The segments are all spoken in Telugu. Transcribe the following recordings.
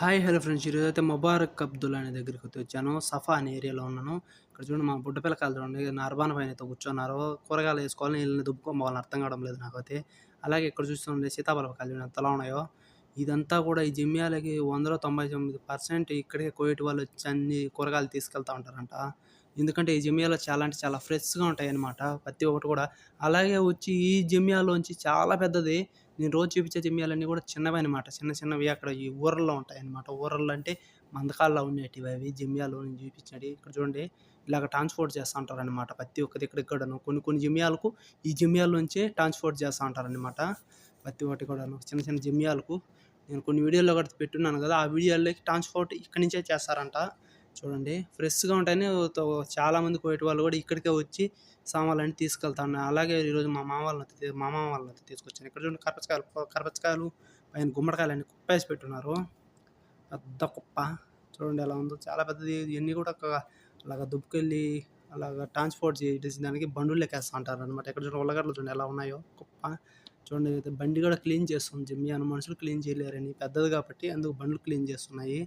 Hi hello friends. ఈరోజు అయితే ముబారక్ అబ్దుల్ అనే దగ్గరికి అయితే వచ్చాను. సఫా అనే ఏరియాలో ఉన్నాను. ఇక్కడ చూడండి మా బుడ్డ పిల్లకాయలు చూడండి. నర్బాన్ పైన అయితే కూర్చున్నారు. కూరగాయలు వేసుకోవాలని వీళ్ళని దుబ్బుకోవాలని అర్థం కావడం లేదు నాకైతే. అలాగే ఇక్కడ చూస్తుండే సీతాఫలకాయలు చూడండి ఎంతలా ఉన్నాయో. ఇదంతా కూడా ఈ జిమ్యాలకి వందలో తొంభై తొమ్మిది పర్సెంట్ ఇక్కడికే కోయిట్ వాళ్ళు వచ్చి అన్ని కూరగాయలు తీసుకెళ్తా ఉంటారంట. ఎందుకంటే ఈ జిమ్యాలో చాలా అంటే చాలా ఫ్రెష్గా ఉంటాయి అన్నమాట ప్రతి ఒక్కటి కూడా. అలాగే వచ్చి ఈ జిమ్యాలోంచి చాలా పెద్దది నేను రోజు చూపించే జిమ్యాలన్నీ కూడా చిన్నవి అనమాట చిన్న చిన్నవి అక్కడ ఈ ఊరల్లో ఉంటాయి అనమాట ఊర్లలో అంటే మందకాల్లో ఉండేటివి అవి జిమ్యాలో నేను చూపించినవి. ఇక్కడ చూడండి ఇలాగ ట్రాన్స్పోర్ట్ చేస్తూ ఉంటారనమాట ప్రతి ప్రతి ఇక్కడ ఇక్కడను కొన్ని కొన్ని జిమ్యాలకు ఈ జిమ్యాల నుంచే ట్రాన్స్పోర్ట్ చేస్తూ ఉంటారనమాట ప్రతి ఒక్కటి కూడాను. చిన్న చిన్న జిమ్యాలకు నేను కొన్ని వీడియోల్లో కూడా పెట్టున్నాను కదా ఆ వీడియోలోకి ట్రాన్స్పోర్ట్ ఇక్కడి నుంచే చేస్తారంట. చూడండి ఫ్రెష్గా ఉంటాయని చాలామంది కోయట వాళ్ళు కూడా ఇక్కడికే వచ్చి సామాన్లన్నీ తీసుకెళ్తాను. అలాగే ఈరోజు మా మామ వాళ్ళని అయితే- మా మామ వాళ్ళని అయితే తీసుకొచ్చాను. ఇక్కడ చూడండి కరపచకాయలు కరపచకాయలు పైన గుమ్మడికాయలు అన్ని కుప్పేసి పెట్టున్నారు. పెద్ద కుప్ప. చూడండి ఎలా ఉందో చాలా పెద్దది. ఇవన్నీ కూడా అలాగ దుబ్బుకెళ్ళి అలాగ ట్రాన్స్పోర్ట్ దానికి బండులు లెక్కేస్తూ ఉంటారు అనమాట ఎక్కడ చూడండి ఉల్లగడ్డలు చూడండి ఎలా ఉన్నాయో కుప్ప. చూడండి అయితే బండి కూడా క్లీన్ చేస్తుంది. జిమ్మి అని మనుషులు క్లీన్ చేయలేరని. పెద్దది కాబట్టి అందుకు బండ్లు క్లీన్ చేస్తున్నాయి.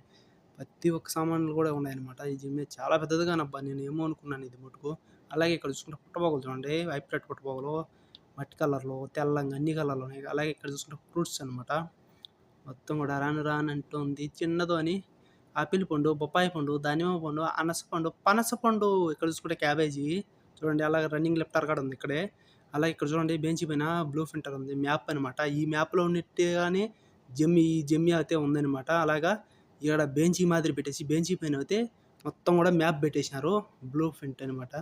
ప్రతి ఒక్క సామాన్లు కూడా ఉన్నాయన్నమాట. ఈ జిమ్ చాలా పెద్దదిగా నబ్బా నేను ఏమో అనుకున్నాను ఇది మటుకు. అలాగే ఇక్కడ చూసుకుంటే పుట్టబోగులు చూడండి. వైట్ ప్లేట్ పుట్టబోగులు మట్టి కలర్లో తెల్లంగా అన్ని కలర్లు ఉన్నాయి. అలాగే ఇక్కడ చూసుకుంటే ఫ్రూట్స్ అనమాట మొత్తం కూడా రాను రాను అంటుంది. చిన్నదో అని ఆపిల్ పండు బొప్పాయి పండు దానిమ్మ పండు అనస పండు పనస పండు. ఇక్కడ చూసుకుంటే క్యాబేజీ. చూడండి అలాగే రన్నింగ్ లెఫ్ట్ అరగడం ఉంది ఇక్కడే. అలాగే ఇక్కడ చూడండి బెంచ్ పైన బ్లూ ఫిల్టర్ ఉంది మ్యాప్ అనమాట ఈ మ్యాప్లో ఉన్నట్టుగానే జమ్మి ఈ జమ్మి అయితే ఉందన్నమాట. అలాగా ఇక్కడ బెంచి మాదిరి పెట్టేసి బెంచి పైన అయితే మొత్తం కూడా మ్యాప్ పెట్టేసినారు బ్లూ ఫింట్ అనమాట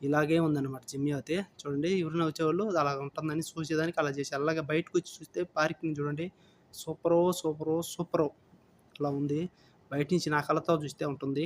ఇలాగే ఉందన్నమాట జిమ్మి అయితే. చూడండి ఎవరైనా వచ్చేవాళ్ళు అలా ఉంటుందని చూసేదానికి అలా చేశారు. అలాగే బయటకు వచ్చి చూస్తే పార్కింగ్ చూడండి సూపరో సూపరో సూపరో అలా ఉంది. బయట నుంచి నా కళ్ళతో చూస్తే ఉంటుంది.